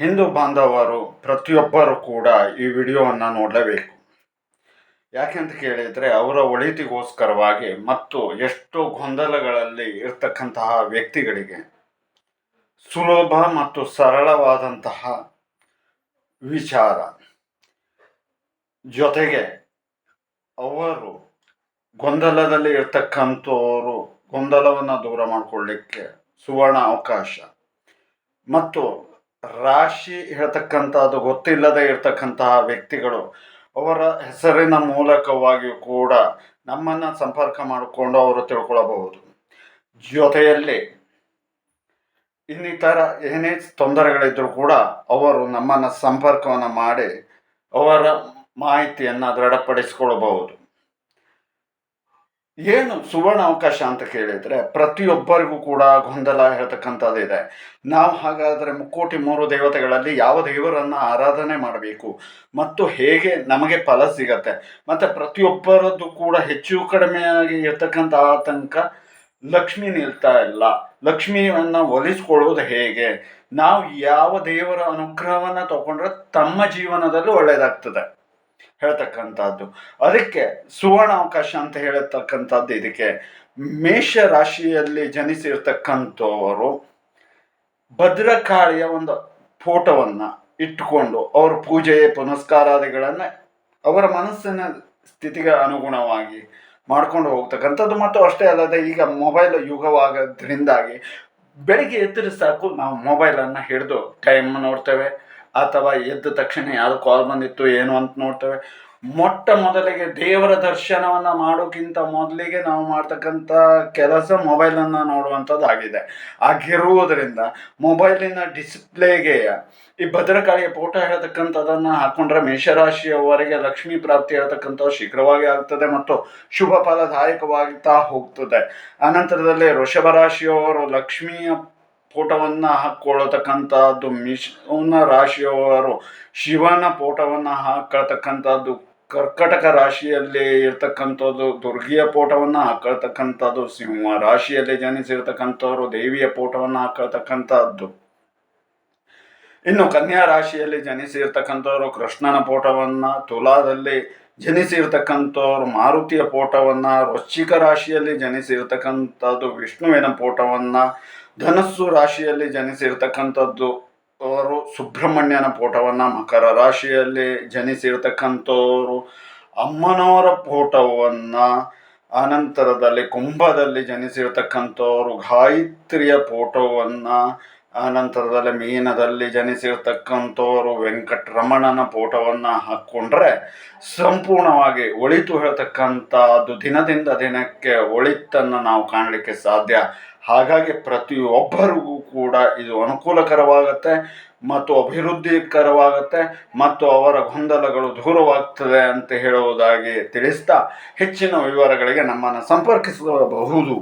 ಹಿಂದೂ ಬಾಂಧವರು ಪ್ರತಿಯೊಬ್ಬರು ಕೂಡ ಈ ವಿಡಿಯೋವನ್ನು ನೋಡಲೇಬೇಕು. ಯಾಕೆಂತ ಕೇಳಿದರೆ ಅವರ ಒಳಿತಿಗೋಸ್ಕರವಾಗಿ ಮತ್ತು ಎಷ್ಟು ಗೊಂದಲಗಳಲ್ಲಿ ಇರ್ತಕ್ಕಂತಹ ವ್ಯಕ್ತಿಗಳಿಗೆ ಸುಲಭ ಮತ್ತು ಸರಳವಾದಂತಹ ವಿಚಾರ. ಜೊತೆಗೆ ಅವರು ಗೊಂದಲದಲ್ಲಿ ಇರ್ತಕ್ಕಂಥವರು ಗೊಂದಲವನ್ನು ದೂರ ಮಾಡಿಕೊಳ್ಳಿಕ್ಕೆ ಸುವರ್ಣ ಅವಕಾಶ. ಮತ್ತು ರಾಶಿ ಹೇಳ್ತಕ್ಕಂಥದ್ದು, ಗೊತ್ತಿಲ್ಲದೆ ಇರತಕ್ಕಂತಹ ವ್ಯಕ್ತಿಗಳು, ಅವರ ಹೆಸರಿನ ಮೂಲಕವಾಗಿಯೂ ಕೂಡ ನಮ್ಮನ್ನು ಸಂಪರ್ಕ ಮಾಡಿಕೊಂಡು ಅವರು ತಿಳ್ಕೊಳ್ಳಬಹುದು ಜೊತೆಯಲ್ಲಿ ಇನ್ನಿತರ ಏನೇ ತೊಂದರೆಗಳಿದ್ದರೂ ಕೂಡ ಅವರು ನಮ್ಮನ್ನು ಸಂಪರ್ಕವನ್ನು ಮಾಡಿ ಅವರ ಮಾಹಿತಿಯನ್ನು ದೃಢಪಡಿಸಿಕೊಳ್ಳಬಹುದು. ಏನು ಸುವರ್ಣ ಅವಕಾಶ ಅಂತ ಕೇಳಿದರೆ ಪ್ರತಿಯೊಬ್ಬರಿಗೂ ಕೂಡ ಗೊಂದಲ ಹೇಳ್ತಕ್ಕಂಥದ್ದು ಇದೆ. ನಾವು ಹಾಗಾದರೆ ಮುಕ್ಕೋಟಿ ಮೂರು ದೇವತೆಗಳಲ್ಲಿ ಯಾವ ದೇವರನ್ನು ಆರಾಧನೆ ಮಾಡಬೇಕು? ಮತ್ತು ಹೇಗೆ ನಮಗೆ ಫಲ ಸಿಗತ್ತೆ? ಮತ್ತು ಪ್ರತಿಯೊಬ್ಬರದ್ದು ಕೂಡ ಹೆಚ್ಚು ಕಡಿಮೆಯಾಗಿ ಇರ್ತಕ್ಕಂಥ ಆತಂಕ ಲಕ್ಷ್ಮಿ ನಿಲ್ತಾ ಇಲ್ಲ. ಲಕ್ಷ್ಮಿಯನ್ನು ಒಲಿಸ್ಕೊಳ್ಳೋದು ಹೇಗೆ? ನಾವು ಯಾವ ದೇವರ ಅನುಗ್ರಹವನ್ನು ತಗೊಂಡ್ರೆ ತಮ್ಮ ಜೀವನದಲ್ಲಿ ಒಳ್ಳೆಯದಾಗ್ತದೆ ಹೇಳ್ತಕ್ಕಂಥದ್ದು. ಅದಕ್ಕೆ ಸುವರ್ಣ ಅವಕಾಶ ಅಂತ ಹೇಳತಕ್ಕಂಥದ್ದು ಇದಕ್ಕೆ. ಮೇಷ ರಾಶಿಯಲ್ಲಿ ಜನಿಸಿರ್ತಕ್ಕಂಥವರು ಭದ್ರಕಾಳಿಯ ಒಂದು ಫೋಟೋವನ್ನು ಇಟ್ಟುಕೊಂಡು ಅವ್ರ ಪೂಜೆ ಪುನಸ್ಕಾರಾದಿಗಳನ್ನು ಅವರ ಮನಸ್ಸಿನ ಸ್ಥಿತಿಗೆ ಅನುಗುಣವಾಗಿ ಮಾಡ್ಕೊಂಡು ಹೋಗ್ತಕ್ಕಂಥದ್ದು. ಮತ್ತು ಅಷ್ಟೇ ಅಲ್ಲದೆ ಈಗ ಮೊಬೈಲ್ ಯುಗವಾಗೋದ್ರಿಂದಾಗಿ ಬೆಳಿಗ್ಗೆ ಎದ್ದರೆ ಸಾಕು ನಾವು ಮೊಬೈಲನ್ನು ಹಿಡಿದು ಟೈಮ್ ನೋಡ್ತೇವೆ. ಅಥವಾ ಎದ್ದ ತಕ್ಷಣ ಯಾರು ಕಾಲ್ ಬಂದಿತ್ತು, ಏನು ಅಂತ ನೋಡ್ತೇವೆ. ಮೊಟ್ಟ ಮೊದಲಿಗೆ ದೇವರ ದರ್ಶನವನ್ನು ಮಾಡೋಕ್ಕಿಂತ ಮೊದಲಿಗೆ ನಾವು ಮಾಡ್ತಕ್ಕಂಥ ಕೆಲಸ ಮೊಬೈಲನ್ನು ನೋಡುವಂಥದ್ದು ಆಗಿದೆ ಆಗಿರುವುದರಿಂದ ಮೊಬೈಲಿನ ಡಿಸ್ಪ್ಲೇಗೆ ಈ ಭದ್ರಕಾಳಿಯ ಫೋಟೋ ಹೇಳ್ತಕ್ಕಂಥದ್ದನ್ನು ಹಾಕೊಂಡ್ರೆ ಮೇಷರಾಶಿಯವರೆಗೆ ಲಕ್ಷ್ಮೀ ಪ್ರಾಪ್ತಿ ಹೇಳ್ತಕ್ಕಂಥವು ಶೀಘ್ರವಾಗಿ ಆಗ್ತದೆ ಮತ್ತು ಶುಭ ಫಲದಾಯಕವಾಗ್ತಾ ಹೋಗ್ತದೆ. ಅನಂತರದಲ್ಲಿ ವೃಷಭ ರಾಶಿಯವರು ಲಕ್ಷ್ಮಿಯ ಫೋಟೋವನ್ನು ಹಾಕ್ಕೊಳ್ಳತಕ್ಕಂಥದ್ದು ಮಿಶ್ನ ರಾಶಿಯವರು, ಶಿವನ ಪೋಟವನ್ನು ಹಾಕೊಳ್ತಕ್ಕಂಥದ್ದು, ಕರ್ಕಟಕ ರಾಶಿಯಲ್ಲಿ ಇರ್ತಕ್ಕಂಥದ್ದು, ದುರ್ಗಿಯ ಪೋಟವನ್ನು ಹಾಕೊಳ್ತಕ್ಕಂಥದ್ದು, ಸಿಂಹ ರಾಶಿಯಲ್ಲಿ ಜನಿಸಿರ್ತಕ್ಕಂಥವರು, ದೇವಿಯ ಪೋಟವನ್ನು ಹಾಕೊಳ್ತಕ್ಕಂಥದ್ದು. ಇನ್ನು ಕನ್ಯಾ ರಾಶಿಯಲ್ಲಿ ಜನಿಸಿರ್ತಕ್ಕಂಥವ್ರು ಕೃಷ್ಣನ ಫೋಟೋವನ್ನು ತುಲಾದಲ್ಲಿ ಜನಿಸಿರ್ತಕ್ಕಂಥವ್ರು ಮಾರುತಿಯ ಫೋಟೋವನ್ನು ವೃಶ್ಚಿಕ ರಾಶಿಯಲ್ಲಿ ಜನಿಸಿರ್ತಕ್ಕಂಥದ್ದು ವಿಷ್ಣುವಿನ ಫೋಟೋವನ್ನು ಧನಸ್ಸು ರಾಶಿಯಲ್ಲಿ ಜನಿಸಿರ್ತಕ್ಕಂಥದ್ದು ಅವರು ಸುಬ್ರಹ್ಮಣ್ಯನ ಫೋಟೋವನ್ನು ಮಕರ ರಾಶಿಯಲ್ಲಿ ಜನಿಸಿರ್ತಕ್ಕಂಥವ್ರು ಅಮ್ಮನವರ ಫೋಟೋವನ್ನು ಆನಂತರದಲ್ಲಿ ಕುಂಭದಲ್ಲಿ ಜನಿಸಿರ್ತಕ್ಕಂಥವ್ರು ಗಾಯತ್ರಿಯ ಫೋಟೋವನ್ನು ನಂತರದಲ್ಲಿ ಮೀನದಲ್ಲಿ ಜನಿಸಿರ್ತಕ್ಕಂಥವರು ವೆಂಕಟರಮಣನ ಫೋಟೋವನ್ನು ಹಾಕ್ಕೊಂಡ್ರೆ ಸಂಪೂರ್ಣವಾಗಿ ಒಳಿತು ಹೇಳ್ತಕ್ಕಂಥದ್ದು ದಿನದಿಂದ ದಿನಕ್ಕೆ ಒಳಿತನ್ನು ನಾವು ಕಾಣಲಿಕ್ಕೆ ಸಾಧ್ಯ. ಹಾಗಾಗಿ ಪ್ರತಿಯೊಬ್ಬರಿಗೂ ಕೂಡ ಇದು ಅನುಕೂಲಕರವಾಗುತ್ತೆ ಮತ್ತು ಅಭಿವೃದ್ಧಿಕರವಾಗುತ್ತೆ ಮತ್ತು ಅವರ ಗೊಂದಲಗಳು ದೂರವಾಗ್ತದೆ ಅಂತ ಹೇಳುವುದಾಗಿ ತಿಳಿಸ್ತಾ ಹೆಚ್ಚಿನ ವಿವರಗಳಿಗೆ ನಮ್ಮನ್ನು ಸಂಪರ್ಕಿಸಬಹುದು.